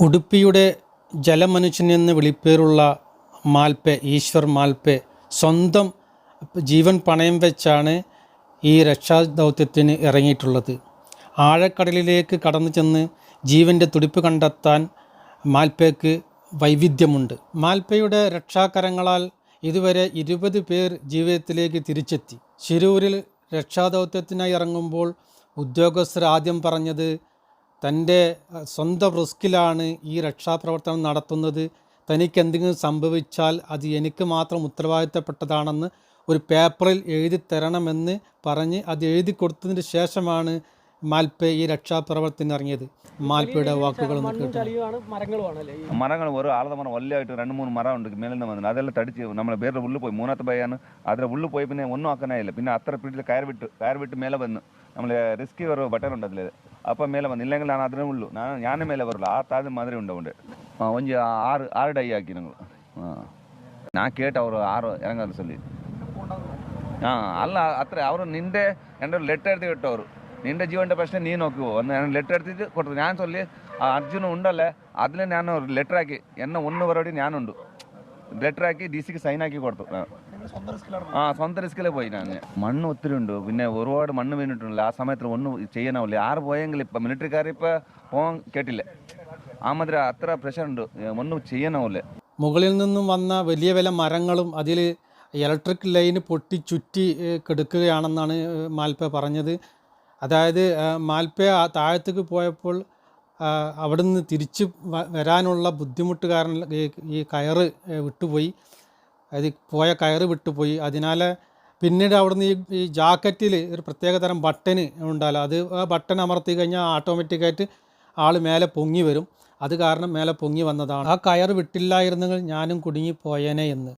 ഉടുപ്പിയുടെ ജലമനുഷ്യൻ എന്ന് വിളിപ്പേരുള്ള മാൽപ്പെ ഈശ്വർ മാൽപ്പെ സ്വന്തം ജീവൻ പണയം വെച്ചാണ് ഈ രക്ഷാദൗത്യത്തിന് ഇറങ്ങിയിട്ടുള്ളത്. ആഴക്കടലിലേക്ക് കടന്നു ചെന്ന് ജീവന്റെ തുടിപ്പ് കണ്ടെത്താൻ മാൽപ്പയ്ക്ക് വൈവിധ്യമുണ്ട്. മാൽപ്പയുടെ രക്ഷാകരങ്ങളാൽ ഇതുവരെ ഇരുപത് പേർ ജീവിതത്തിലേക്ക് തിരിച്ചെത്തി. ശിരൂരിൽ രക്ഷാദൗത്യത്തിനായി ഇറങ്ങുമ്പോൾ ഉദ്യോഗസ്ഥർ ആദ്യം പറഞ്ഞത് തന്റെ സ്വന്തം റിസ്കിലാണ് ഈ രക്ഷാപ്രവർത്തനം നടത്തുന്നത്. തനിക്ക് എന്തെങ്കിലും സംഭവിച്ചാൽ അത് എനിക്ക് മാത്രം ഉത്തരവാദിത്തപ്പെട്ടതാണെന്ന് ഒരു പേപ്പറിൽ എഴുതി തരണമെന്ന് പറഞ്ഞ് അത് എഴുതി കൊടുത്തതിന് ശേഷമാണ് മാൽപ്പെ ഈ രക്ഷാപ്രവർത്തനം ഇറങ്ങിയത്. മാൽപ്പയുടെ വാക്കുകൾ മരങ്ങൾ ഒരു ആളത മരം വല്യമായിട്ട് രണ്ട് മൂന്ന് മരം ഉണ്ട് മേലിൽ നിന്ന് വന്നത് അതെല്ലാം തടിച്ച് നമ്മളെ പേരുടെ ഉള്ളിൽ പോയി. മൂന്നാമത്തെ ഭയാണ് അതിൽ ഉള്ളിൽ പോയി പിന്നെ ഒന്നും ആക്കാനായില്ല. പിന്നെ അത്ര പിടിച്ച് കയർ വിട്ട് കയർ വിട്ട് മേലെ വന്ന് നമ്മളെ റിസ്ക് ഒരു ബട്ടൺ ഉണ്ട് അതിൽ ಅಪ್ಪ ಮೇಲೆ ಬಂದು. ಇಲ್ಲಂಗಿಲ್ಲ ನಾನು ಅದನ್ನೇ ಉಳ್ಳು ನಾನು ಯಾನೆ ಮೇಲೆ ಬರಲ್ಲ. ಆ ತಾದ ಮಾದರಿ ಉಂಡ ಉಂಡೆ ಒಂಜಿ ಆರು ಆರು ಡೈ ಹಾಕಿ ನಂಗೆ. ಹಾಂ ನಾ ಕೇಟ್ ಅವರು ಆರು ಎರಂಗಾದ್ರು ಸಲ್ಲಿ ಹಾಂ ಅಲ್ಲ, ಹತ್ರ ಅವರು ನಿಂದೆ ಎಂಡ್ರೆ ಲೆಟ್ರ್ ಇರ್ತೀವಿ ಇಟ್ಟು ಅವರು ನಿಂದೆ ಜೀವನ ಪ್ರಶ್ನೆ ನೀನು ಹೋಗಿ ಒಂದು ಏನೋ ಲೆಟ್ರ್ ಇರ್ತಿದ್ದು ಕೊಡ್ತು ನಾನು ಸಲ್ಲಿ ಆ ಅರ್ಜುನ ಉಂಡಲ್ಲ ಅದನ್ನೇ ನಾನು ಲೆಟ್ರ್ ಹಾಕಿ, ಎನ್ನ ಒಂದು ಬರೋಡಿ ನಾನು ಉಂಡು ಲೆಟ್ರ್ ಹಾಕಿ ಡಿ ಸಿಗೆ ಸೈನ್ ಹಾಕಿ ಕೊಡ್ತು. ಹಾಂ ആ. സ്വന്തം റിസ്കിലെ പോയി ഞാൻ മണ്ണ് ഒത്തിരി ഉണ്ട്. പിന്നെ ഒരുപാട് മണ്ണ് വീണിട്ടുണ്ട്. ആ സമയത്ത് ഒന്നും ചെയ്യാനാവില്ല ആറ് പോയെങ്കിൽ ഇപ്പം മിലിറ്ററിക്കാർ ഇപ്പം പോകാൻ കേട്ടില്ല. ആ മാതിരി അത്ര പ്രഷർ ഉണ്ട്. ഒന്നും ചെയ്യാനാവില്ല മുകളിൽ നിന്നും വന്ന വലിയ വില മരങ്ങളും അതിൽ ഇലക്ട്രിക് ലൈന് പൊട്ടി ചുറ്റി കെടുക്കുകയാണെന്നാണ് മാൽപ്പ പറഞ്ഞത്. അതായത് മാൽപ്പ താഴത്തേക്ക് പോയപ്പോൾ അവിടുന്ന് തിരിച്ച് വരാനുള്ള ബുദ്ധിമുട്ട് കാരണം ഈ കയറ് വിട്ടുപോയി. അത് പോയ കയറ് വിട്ടുപോയി. അതിനാൽ പിന്നീട് അവിടുന്ന് ഈ ഈ ജാക്കറ്റിൽ ഒരു പ്രത്യേക തരം ബട്ടന് ഉണ്ടല്ലോ അത് ആ ബട്ടൺ അമർത്തി കഴിഞ്ഞാൽ ഓട്ടോമാറ്റിക്കായിട്ട് ആൾ മേലെ പൊങ്ങി വരും. അത് കാരണം മേലെ പൊങ്ങി വന്നതാണ്. ആ കയർ വിട്ടില്ലായിരുന്നെങ്കിൽ ഞാനും കുടുങ്ങി പോയേനെ എന്ന്.